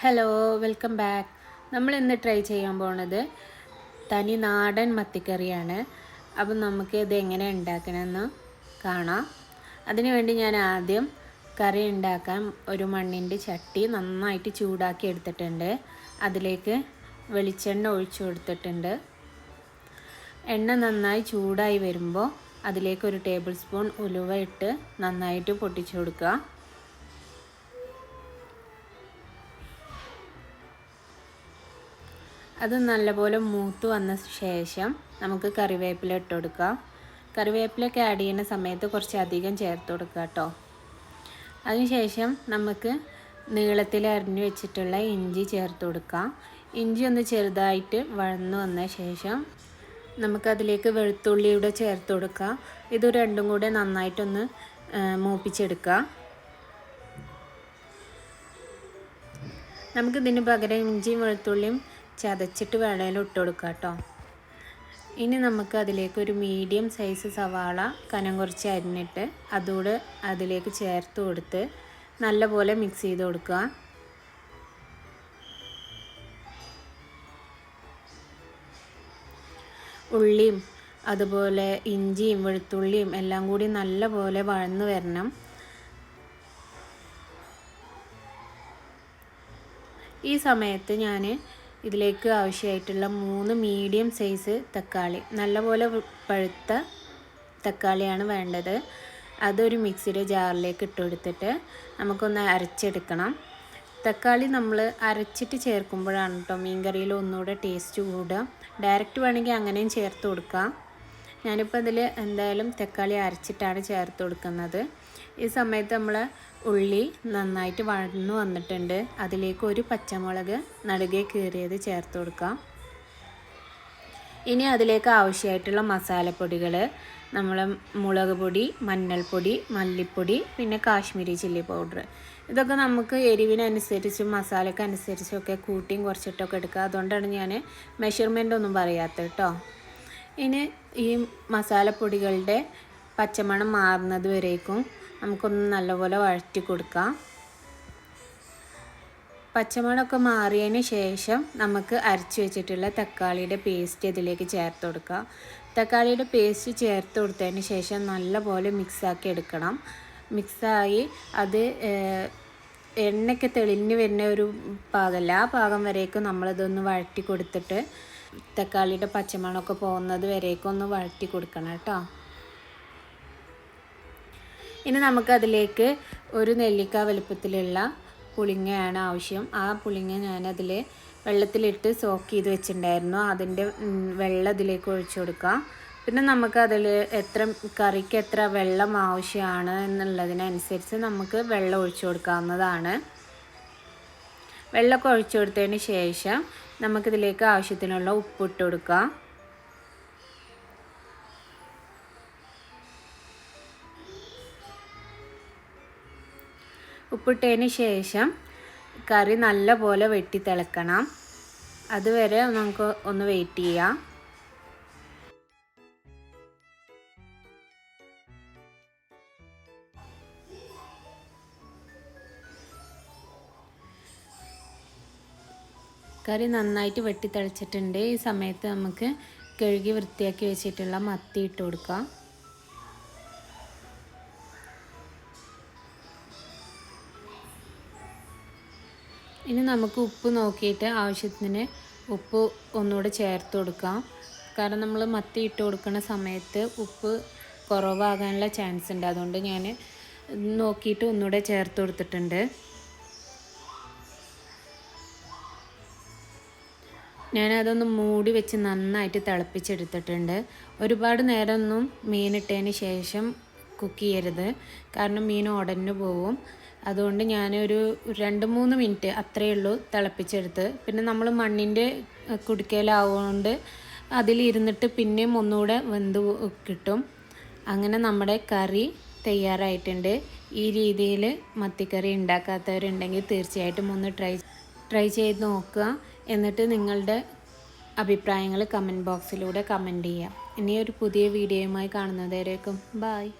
Hello welcome back നമ്മൾ ഇന്ന് try ചെയ്യാൻ പോണത് തനി നാടൻ മത്തിക്കറിയാണ്. അപ്പം നമുക്ക് ഇത് എങ്ങനെ ഉണ്ടാക്കണമെന്ന് കാണാം. അതിനുവേണ്ടി ഞാൻ ആദ്യം കറി ഉണ്ടാക്കാൻ ഒരു മണ്ണിന്റെ ചട്ടി നന്നായിട്ട് ചൂടാക്കി എടുത്തിട്ടുണ്ട്. അതിലേക്ക് വെളിച്ചെണ്ണ ഒഴിച്ചു കൊടുത്തിട്ടുണ്ട്. എണ്ണ നന്നായി ചൂടായി വരുമ്പോൾ അതിലേക്ക് ഒരു ടേബിൾ സ്പൂൺ ഉലുവ ഇട്ട് നന്നായിട്ട് പൊട്ടിച്ചു കൊടുക്കുക. അത് നല്ലപോലെ മൂത്ത് വന്ന ശേഷം നമുക്ക് കറിവേപ്പില ഇട്ട് കൊടുക്കാം. കറിവേപ്പിലൊക്കെ ആഡ് ചെയ്യുന്ന സമയത്ത് കുറച്ച് അധികം ചേർത്ത് കൊടുക്കുക കേട്ടോ. അതിനുശേഷം നമുക്ക് നീളത്തിൽ അരിഞ്ഞു വെച്ചിട്ടുള്ള ഇഞ്ചി ചേർത്ത് കൊടുക്കാം. ഇഞ്ചി ഒന്ന് ചെറുതായിട്ട് വഴന്നു വന്ന ശേഷം നമുക്കതിലേക്ക് വെളുത്തുള്ളിയുടെ ചേർത്ത് കൊടുക്കാം. ഇത് രണ്ടും കൂടെ നന്നായിട്ടൊന്ന് മൂപ്പിച്ചെടുക്കുക നമുക്കിതിന് പകരം ഇഞ്ചിയും വെളുത്തുള്ളിയും ചതച്ചിട്ട് വേണേലും ഇട്ട് കൊടുക്കുക കേട്ടോ. ഇനി നമുക്ക് അതിലേക്ക് ഒരു മീഡിയം സൈസ് സവാള കനം കുറച്ച് അരിഞ്ഞിട്ട് അതുകൂടെ അതിലേക്ക് ചേർത്ത് കൊടുത്ത് നല്ലപോലെ മിക്സ് ചെയ്ത് കൊടുക്കുക. ഉള്ളിയും അതുപോലെ ഇഞ്ചിയും വെളുത്തുള്ളിയും എല്ലാം കൂടി നല്ലപോലെ വഴന്ന് വരണം. ഈ സമയത്ത് ഞാൻ ഇതിലേക്ക് ആവശ്യമായിട്ടുള്ള മൂന്ന് മീഡിയം സൈസ് തക്കാളി. നല്ലപോലെ പഴുത്ത തക്കാളിയാണ് വേണ്ടത്. അതൊരു മിക്സിയുടെ ജാറിലേക്ക് ഇട്ട് കൊടുത്തിട്ട് നമുക്കൊന്ന് അരച്ചെടുക്കണം. തക്കാളി നമ്മൾ അരച്ചിട്ട് ചേർക്കുമ്പോഴാണ് കേട്ടോ മീൻ കറിയിൽ ഒന്നുകൂടെ ടേസ്റ്റ് കൂടുക. ഡയറക്റ്റ് വേണമെങ്കിൽ അങ്ങനെയും ചേർത്ത് കൊടുക്കാം. ഞാനിപ്പോൾ അതിൽ എന്തായാലും തക്കാളി അരച്ചിട്ടാണ് ചേർത്ത് കൊടുക്കുന്നത്. ഈ സമയത്ത് നമ്മൾ ഉള്ളി നന്നായിട്ട് വഴന്നു വന്നിട്ടുണ്ട്. അതിലേക്ക് ഒരു പച്ചമുളക് നടുകെ കീറിയത് ചേർത്ത് കൊടുക്കാം. ഇനി അതിലേക്ക് ആവശ്യമായിട്ടുള്ള മസാലപ്പൊടികൾ നമ്മൾ മുളക് പൊടി മഞ്ഞൾപ്പൊടി മല്ലിപ്പൊടി പിന്നെ കാശ്മീരി ചില്ലി പൗഡർ ഇതൊക്കെ നമുക്ക് എരിവിനനുസരിച്ചും മസാലയ്ക്ക് അനുസരിച്ചൊക്കെ കൂട്ടിയും കുറച്ചിട്ടൊക്കെ എടുക്കുക. അതുകൊണ്ടാണ് ഞാൻ മെഷർമെന്റ് ഒന്നും പറയാത്തത് കേട്ടോ. ഇനി ഈ മസാലപ്പൊടികളുടെ പച്ചമണം മാറുന്നത് വരേക്കും. നമുക്കൊന്ന് നല്ലപോലെ വഴറ്റി കൊടുക്കാം. പച്ചമുളകൊക്കെ മാറിയതിന് ശേഷം നമുക്ക് അരച്ച് വെച്ചിട്ടുള്ള തക്കാളിയുടെ പേസ്റ്റ് ഇതിലേക്ക് ചേർത്ത് കൊടുക്കുക തക്കാളിയുടെ പേസ്റ്റ് ചേർത്ത് കൊടുത്തതിന് ശേഷം നല്ലപോലെ മിക്സാക്കി എടുക്കണം. മിക്സായി അത് എണ്ണയ്ക്ക് തെളിഞ്ഞ് വരുന്ന ഒരു പാകമല്ല ആ പാകം വരേക്കും നമ്മളിതൊന്ന് വഴറ്റി കൊടുത്തിട്ട് തക്കാളിയുടെ പച്ചമണമൊക്കെ പോകുന്നത് വരേക്കും ഒന്ന് വഴറ്റി കൊടുക്കണം കേട്ടോ. ഇനി നമുക്കതിലേക്ക് ഒരു നെല്ലിക്ക വലുപ്പത്തിലുള്ള പുളിങ്ങയാണ് ആവശ്യം. ആ പുളിങ്ങ ഞാനതിൽ വെള്ളത്തിലിട്ട് സോക്ക് ചെയ്ത് വെച്ചിട്ടുണ്ടായിരുന്നു അതിന്റെ വെള്ളം അതിലേക്ക് ഒഴിച്ചു കൊടുക്കുക പിന്നെ നമുക്കതിൽ എത്ര കറിക്ക് എത്ര വെള്ളം ആവശ്യമാണ് എന്നുള്ളതിനനുസരിച്ച് നമുക്ക് വെള്ളം ഒഴിച്ചു കൊടുക്കാവുന്നതാണ്. വെള്ളമൊക്കെ ഒഴിച്ചു കൊടുത്തതിന് ശേഷം നമുക്കിതിലേക്ക് ആവശ്യത്തിനുള്ള ഉപ്പിട്ട് കൊടുക്കാം. ഉപ്പിട്ടതിന് ശേഷം കറി നല്ല പോലെ വെട്ടി തിളക്കണം. അതുവരെ നമുക്ക് ഒന്ന് വെയിറ്റ് ചെയ്യാം. കറി നന്നായിട്ട് വെട്ടി തിളച്ചിട്ടുണ്ട്. ഈ സമയത്ത് നമുക്ക് കഴുകി വൃത്തിയാക്കി വെച്ചിട്ടുള്ള മത്തി ഇട്ട് കൊടുക്കാം. ഇനി നമുക്ക് ഉപ്പ് നോക്കിയിട്ട് ആവശ്യത്തിന് ഉപ്പ് ഒന്നുകൂടെ ചേർത്ത് കൊടുക്കാം. കാരണം നമ്മൾ മത്തി ഇട്ട് കൊടുക്കുന്ന സമയത്ത് ഉപ്പ് കുറവാകാനുള്ള ചാൻസ് ഉണ്ട്. അതുകൊണ്ട് ഞാൻ നോക്കിയിട്ട് ഒന്നുകൂടെ ചേർത്ത് കൊടുത്തിട്ടുണ്ട്. ഞാനതൊന്ന് മൂടി വെച്ച് നന്നായിട്ട് തിളപ്പിച്ചെടുത്തിട്ടുണ്ട്. ഒരുപാട് നേരമൊന്നും മീനിട്ടതിന് ശേഷം കുക്ക് ചെയ്യരുത്. കാരണം മീൻ ഉടഞ്ഞു പോവും. അതുകൊണ്ട് ഞാനൊരു രണ്ട് മൂന്ന് മിനിറ്റ് അത്രയേ ഉള്ളൂ തിളപ്പിച്ചെടുത്ത്. പിന്നെ നമ്മൾ മണ്ണിന്റെ കുടിക്കലാവുകൊണ്ട് അതിലിരുന്നിട്ട് പിന്നെയും ഒന്നുകൂടെ വെന്ത് കിട്ടും. അങ്ങനെ നമ്മുടെ കറി തയ്യാറായിട്ടുണ്ട്. ഈ രീതിയിൽ മത്തിക്കറി ഉണ്ടാക്കാത്തവരുണ്ടെങ്കിൽ തീർച്ചയായിട്ടും ഒന്ന് ട്രൈ ട്രൈ ചെയ്ത് നോക്കുക. എന്നിട്ട് നിങ്ങളുടെ അഭിപ്രായങ്ങൾ കമന്റ് ബോക്സിലൂടെ കമന്റ് ചെയ്യാം. ഇനി ഒരു പുതിയ വീഡിയോയുമായി കാണുന്നതുവരേക്കും. ബായ്